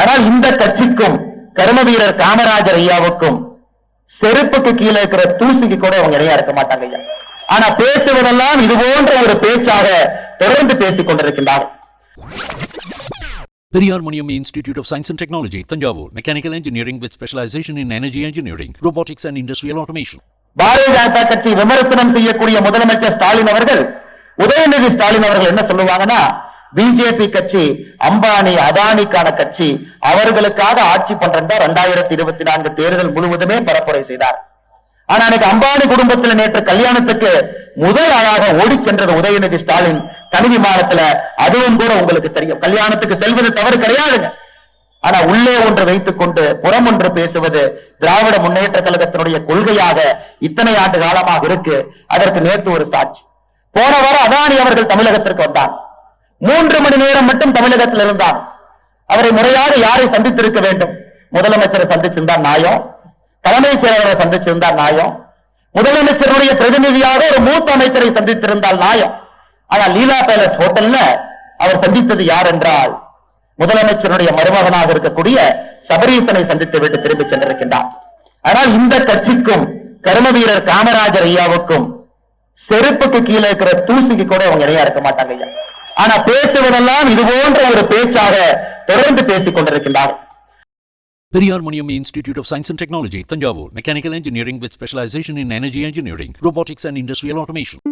ஆனால் இந்த கட்சிக்கும் கர்ம வீரர் காமராஜர் ஐயாவுக்கும் செருப்புக்கு கீழே இருக்கிற தூசிக்கு கூட அவங்க இணையா இருக்க மாட்டாங்க ஐயா. ஆனா பேசுவதெல்லாம் இது போன்ற ஒரு பேச்சாக தொடர்ந்து பேசிக் கொண்டிருக்கின்றார்கள். Periyar Maniam Institute of Science and Technology, Tanjavur, Mechanical Engineering with specialization in energy engineering, robotics and industrial automation. Bharatiya Janata கட்சி விமர்சனம் செய்யக்கூடிய முதலமைச்சர் ஸ்டாலின் அவர்கள் உதயநிதி ஸ்டாலின் அவர்கள் என்ன சொல்லுவாங்கன்னா பிஜேபி கட்சி அம்பானி அதானிக்கான கட்சி அவர்களுக்காக ஆட்சி பண்றதா ரெண்டாயிரத்தி இருபத்தி நான்கு தேர்தல் முழுவதுமே பரப்புரை செய்தார். ஆனா அன்னைக்கு அம்பானி குடும்பத்தில் நேற்று கல்யாணத்துக்கு முதல் ஆளாக ஓடி சென்றது உதயநிதி ஸ்டாலின் தனி விமானத்துல. அதுவும் கூட உங்களுக்கு தெரியும். கல்யாணத்துக்கு செல்வது தவறு கிடையாதுங்க. ஆனா உள்ளே ஒன்று வைத்துக் கொண்டு புறம் ஒன்று பேசுவது திராவிட முன்னேற்ற கழகத்தினுடைய கொள்கையாக இத்தனை ஆண்டு காலமாக இருக்கு. அதற்கு நேற்று ஒரு சாட்சி. போன வாரம் அதானி அவர்கள் தமிழகத்திற்கு வந்தார். மூன்று மணி நேரம் மட்டும் தமிழகத்தில் இருந்தார் அவரை முறையாக யாரை சந்தித்திருக்க வேண்டும்? முதலமைச்சரை சந்திச்சிருந்தார் நாயம் தலைமைச் செயலரை சந்திச்சிருந்தார் நாயம் முதலமைச்சருடைய பிரதிநிதியாக ஒரு மூத்த அமைச்சரை சந்தித்திருந்தால் நாயம் ஆனால் லீலா பேலஸ் ஹோட்டல்ல அவர் சந்தித்தது யார் என்றால் முதலமைச்சருடைய மருமகனாக இருக்கக்கூடிய சபரீசனை சந்தித்து விட்டு திரும்பி சென்றிருக்கின்றார். ஆனால் இந்த கட்சிக்கும் கரும வீரர் காமராஜர் ஐயாவுக்கும் செருப்புக்கு கீழே இருக்கிற தூசிக்கு கூட அவங்க இணையா இருக்க மாட்டாங்க ஐயா. ஆனா பேசுவதெல்லாம் இது போன்ற ஒரு பேச்சாக தொடர்ந்து பேசிக் கொண்டிருக்கின்றார் Periyar Maniammai institute of science and technology Thanjavur. Mechanical engineering with specialization in energy engineering robotics and industrial automation